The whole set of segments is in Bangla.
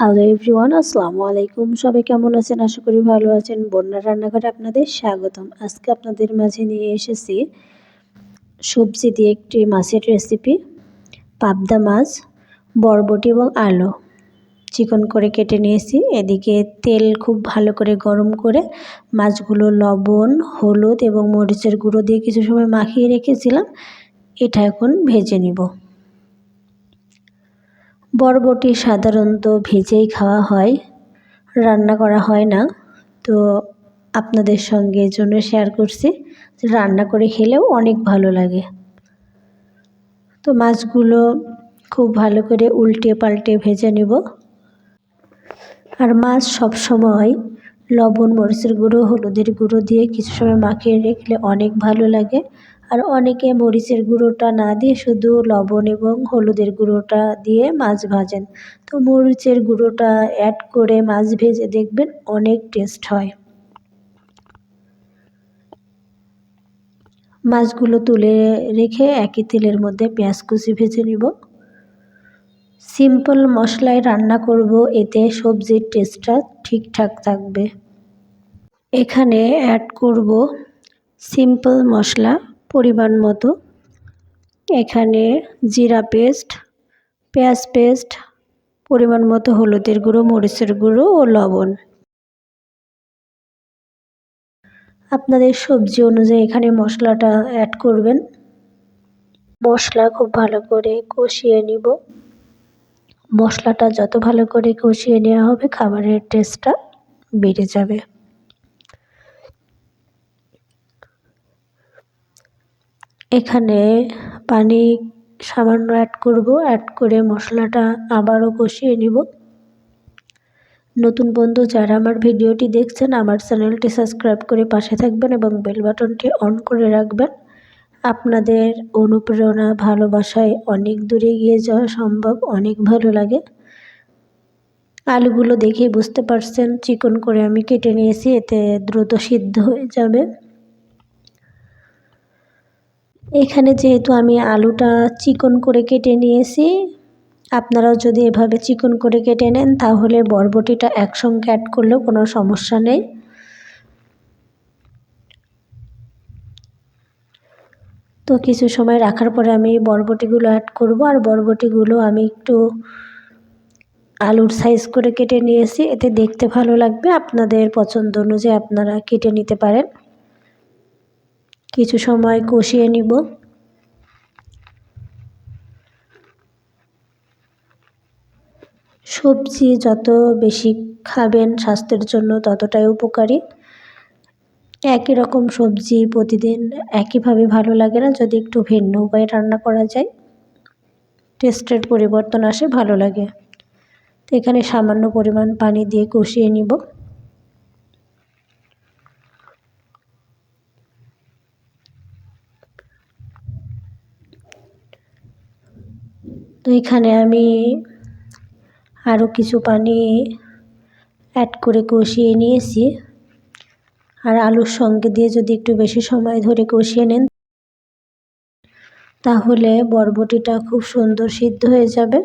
হ্যালো এভরিওয়ান আসসালামু আলাইকুম। সবাই কেমন আছেন? আশা করি ভালো আছেন। বন্যা রান্নাঘরে আপনাদের স্বাগতম। আজকে আপনাদের মাঝে নিয়ে এসেছি সবজি দিয়ে একটি মাছের রেসিপি পাবদা মাছ, বরবটি এবং আলু। চিকন করে কেটে নিয়েছি। এদিকে তেল খুব ভালো করে গরম করে মাছগুলো লবণ, হলুদ এবং মরিচের গুঁড়ো দিয়ে কিছু সময় মাখিয়ে রেখেছিলাম। এটা এখন ভেজে নিব। বরবটি সাধারণত ভেজেই খাওয়া হয়, রান্না করা হয় না। তো আপনাদের সঙ্গে জন্য শেয়ার করছি রান্না করে খেলেও অনেক ভালো লাগে। তো মাছগুলো খুব ভালো করে উল্টে পাল্টে ভেজে নেব। আর মাছ সব সময় লবণ, মরিচের গুঁড়ো, হলুদের গুঁড়ো দিয়ে কিছু সময় মাখিয়ে রেখলে অনেক ভালো লাগে। আর অনেকে মরিচের গুঁড়োটা না দিয়ে শুধু লবণ এবং হলুদের গুঁড়োটা দিয়ে মাছ ভাজেন। তো মরিচের গুঁড়োটা অ্যাড করে মাছ ভেজে দেখবেন অনেক টেস্ট হয়। মাছগুলো তুলে রেখে একই তেলের মধ্যে পেঁয়াজ কুচি ভেজে নিব। সিম্পল মশলায় রান্না করব, এতে সবজির টেস্টটা ঠিকঠাক থাকবে। এখানে অ্যাড করব সিম্পল মশলা। পরিমাণ মতো। এখানে জিরা পেস্ট, পেঁয়াজ পেস্ট, পরিমাণ মতো হলুদের গুঁড়ো, মরিচের গুঁড়ো ও লবণ। আপনাদের সবজি অনুযায়ী এখানে মশলাটা অ্যাড করবেন। মশলা খুব ভালো করে কষিয়ে নিব। মশলাটা যত ভালো করে কষিয়ে নেওয়া হবে, খাবারের টেস্টটা বেড়ে যাবে। এখানে পানি সামান্য অ্যাড করব অ্যাড করে মশলাটা আবারও কষিয়ে নিব। নতুন বন্ধু যারা আমার ভিডিওটি দেখছেন, আমার চ্যানেলটি সাবস্ক্রাইব করে পাশে থাকবেন এবং বেল বাটনটি অন করে রাখবেন। আপনাদের অনুপ্রেরণা, ভালোবাসায় অনেক দূরে গিয়ে যাওয়া সম্ভব, অনেক ভালো লাগে। আলুগুলো দেখেই বুঝতে পারছেন, চিকন করে আমি কেটে নিয়েছি, এতে দ্রুত সিদ্ধ হয়ে যাবে। এখানে যেহেতু আমি আলুটা চিকন করে কেটে নিয়েছি, আপনারাও যদি এভাবে চিকন করে কেটে নেন, তাহলে বরবটিটা একসঙ্গে অ্যাড করলেও কোনো সমস্যা নেই। তো কিছু সময় রাখার পরে আমি বরবটিগুলো অ্যাড করব, আর বরবটিগুলো আমি একটু আলুর সাইজ করে কেটে নিয়েছি, এতে দেখতে ভালো লাগবে, আপনাদের পছন্দ অনুযায়ী আপনারা কেটে নিতে পারেন। কিছু সময় কষিয়ে নিব। সবজি যত বেশি খাবেন স্বাস্থ্যের জন্য ততটাই উপকারী। একই রকম সবজি প্রতিদিন একইভাবে ভালো লাগে না যদি একটু ভিন্ন উপায়ে রান্না করা যায়। টেস্টের পরিবর্তন আসে, ভালো লাগে। এখানে সামান্য পরিমাণ পানি দিয়ে কষিয়ে নিব। এখানে আমি আরও কিছু পানি অ্যাড করে কষিয়ে নিয়েছি। আর আলুর সঙ্গে দিয়ে যদি একটু বেশি সময় ধরে কষিয়ে নেন, তাহলে বরবটিটা খুব সুন্দর সিদ্ধ হয়ে যাবে।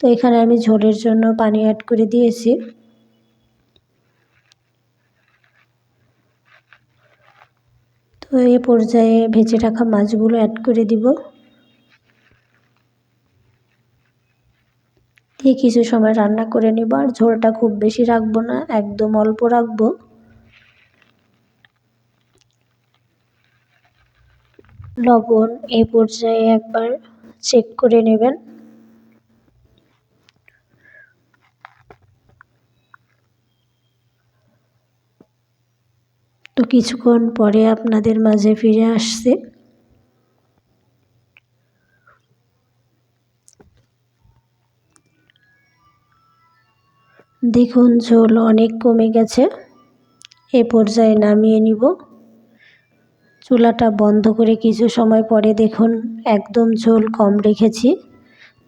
তো এখানে আমি ঝোলের জন্য পানি অ্যাড করে দিয়েছি। তো এ পর্যায়ে ভেজে রাখা মাছগুলো অ্যাড করে দিব। দিয়ে কিছু সময় রান্না করে নিব, আর ঝোলটা খুব বেশি রাখব না, একদম অল্প রাখব। লবণ এই পর্যায়ে একবার চেক করে নেবেন। তো কিছুক্ষণ পরে আপনাদের মাঝে ফিরে আসছে। দেখুন, ঝোল অনেক কমে গেছে। এ পর্যায়ে নামিয়ে নিব। চুলাটা বন্ধ করে কিছু সময় পরে দেখুন, একদম ঝোল কম রেখেছি।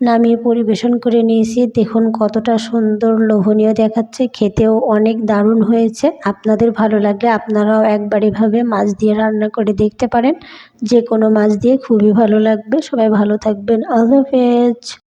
নামিয়ে পরিবেশন করে নিয়েছি। দেখুন, কতটা সুন্দর লোভনীয় দেখাচ্ছে। খেতেও অনেক দারুণ হয়েছে। আপনাদের ভালো লাগলে আপনারাও একবার এভাবে মাছ দিয়ে রান্না করে দেখতে পারেন। যে কোনো মাছ দিয়ে খুবই ভালো লাগবে। সবাই ভালো থাকবেন। আল্লাহ হাফেজ।